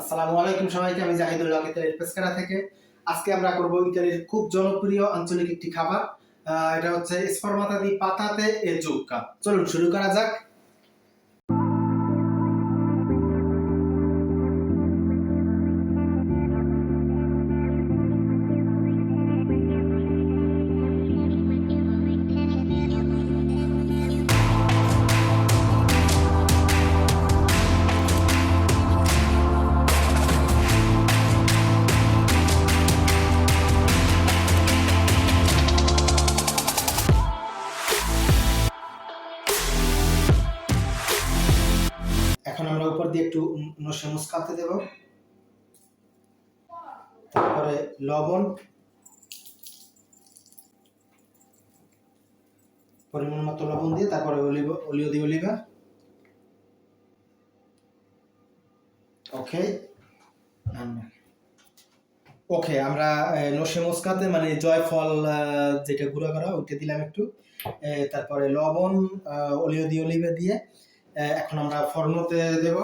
আসসালামু আলাইকুম সবাইকে, আমি জাহিদুল্লাহ ইতালির পেসকারা থেকে। আজকে আমরা করব ইতালির খুব জনপ্রিয় আঞ্চলিক একটি খাবার। এটা হচ্ছে স্পরমাতা দি পাতাতে এ জুক্কা। চলুন শুরু করা যাক। এখন আমরা উপর দিয়ে একটু নসে মুসকাতে দেব। তারপরে লবণ। পরিমাণ মতো লবণ দিয়ে তারপরে অলিভ, অলিও দিয়ে অলিভা। ওকে। ওকে, আমরা নসে মুসকাতে মানে জয়ফল যেটা গুঁড়া করা ওইটা দিলাম একটু। তারপরে লবণ অলিও দিয়ে অলিভে দিয়ে এখন আমরা ফর্নতে দেব।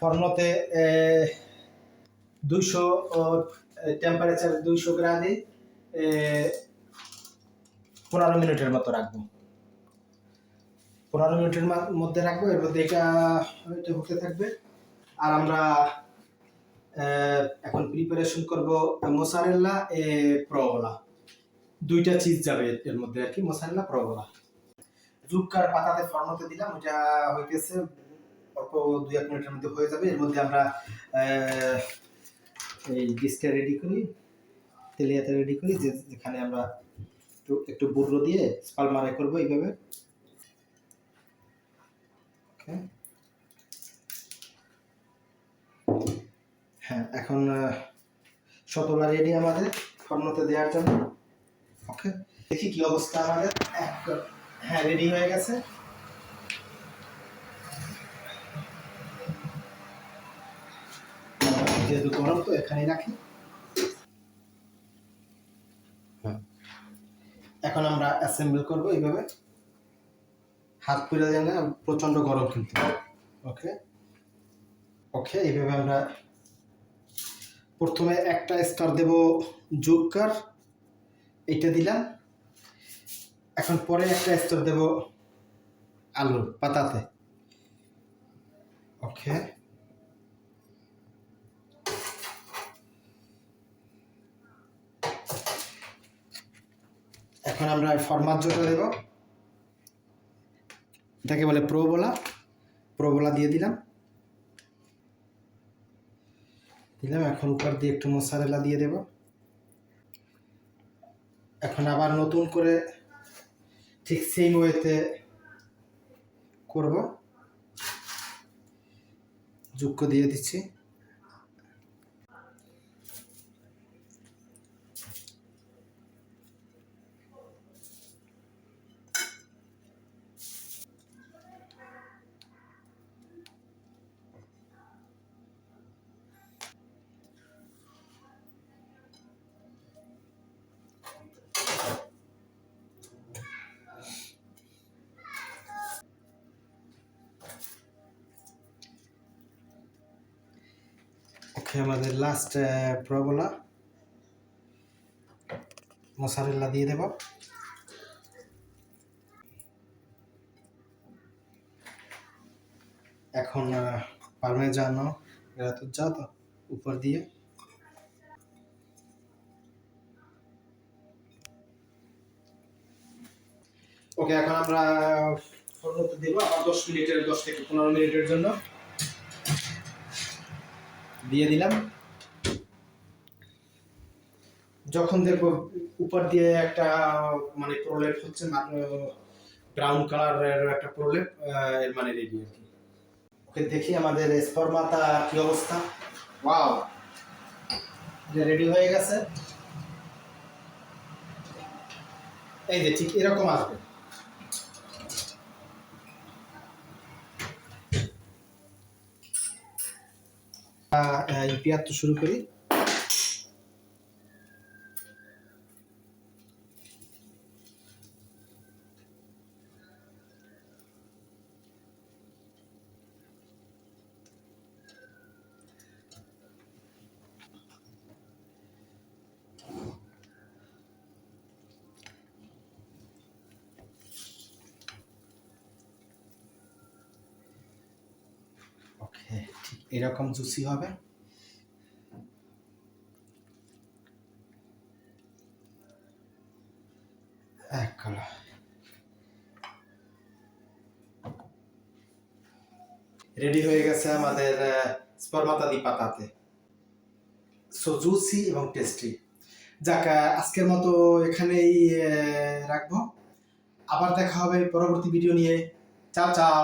ফর্নতে দুইশো টেম্পারেচার দুইশো গ্রাদে পনেরো মিনিটের মতো রাখব। পনেরো মিনিটের মধ্যে রাখব, এর মধ্যে এটা হতে থাকবে। আর আমরা এখন প্রিপারেশন করব মোসারেল্লা এ প্রভলা দুইটা চিজ যাবে এর মধ্যে আর কি মোসারেল্লা প্রভলা জুক্কার পাতাতে ফর্মতে দিলাম ওটা হইতেছে অল্প দুই এক মিনিটের মধ্যে হয়ে যাবে। এর মধ্যে আমরা এই ডিসটা রেডি করি, তেলিয়াতে রেডি করি, যে যেখানে আমরা একটু একটু বুড়ো দিয়ে স্পালমারে করব এইভাবে। Okay. হ্যাঁ এখন শতলা রেডি আমাদের ফর্মতে দেওয়ার জন্য। ওকে দেখি কি অবস্থা আমাদের। হ্যাঁ রেডি হয়ে গেছে। যেহেতু গরম তো এখানেই রাখি। হ্যাঁ। এখন আমরা অ্যাসেম্বল করব এইভাবে। হাত পুড়ে যায় না প্রচণ্ড গরম কিন্তু। ওকে ওকে এইভাবে আমরা প্রথমে একটা স্তর দেব জুকার এটা দিলাম। এখন পরে একটা স্তর দেব আলুর পাতাতে। ওকে। এখন আমরা ফরমাজ্যটা দেব। এটাকে বলে প্রোবোলা প্রোবোলা দিয়ে দিলাম। দিলাম এখন উপর দিয়ে একটু মোসারেলা দিয়ে দেব। এখন আবার নতুন করে ঠিক সেম ওয়েতে করব। যুক্ত দিয়ে দিচ্ছি। আমাদের লাস্ট প্রবলা মশারেল্লা দিয়ে দেব। এখন পারমেজানো এরা তো যা তো উপর দিয়ে। ওকে এখন আমরা দশ মিনিটের, দশ থেকে পনেরো মিনিটের জন্য। দিয়ে দিলাম। যখন দেখব উপর দিয়ে একটা মানে প্রলেপ হচ্ছে ব্রাউন কালারের একটা প্রলেপ মানে রেডি আর কি। ওকে দেখি আমাদের স্পরমাতা কি অবস্থা। ওয়াও রেডি হয়ে গেছে। এই যে ঠিক এরকম আসবে। ইপিয়ার তো শুরু করি। এরকম জুসি হবে. রেডি হয়ে গেছে আমাদের স্পর্মাতাদি পাতাতে। সো জুসি এবং টেস্টি যাক আজকের মতো এখানেই রাখব। আবার দেখা হবে পরবর্তী ভিডিও নিয়ে। চাও চাও।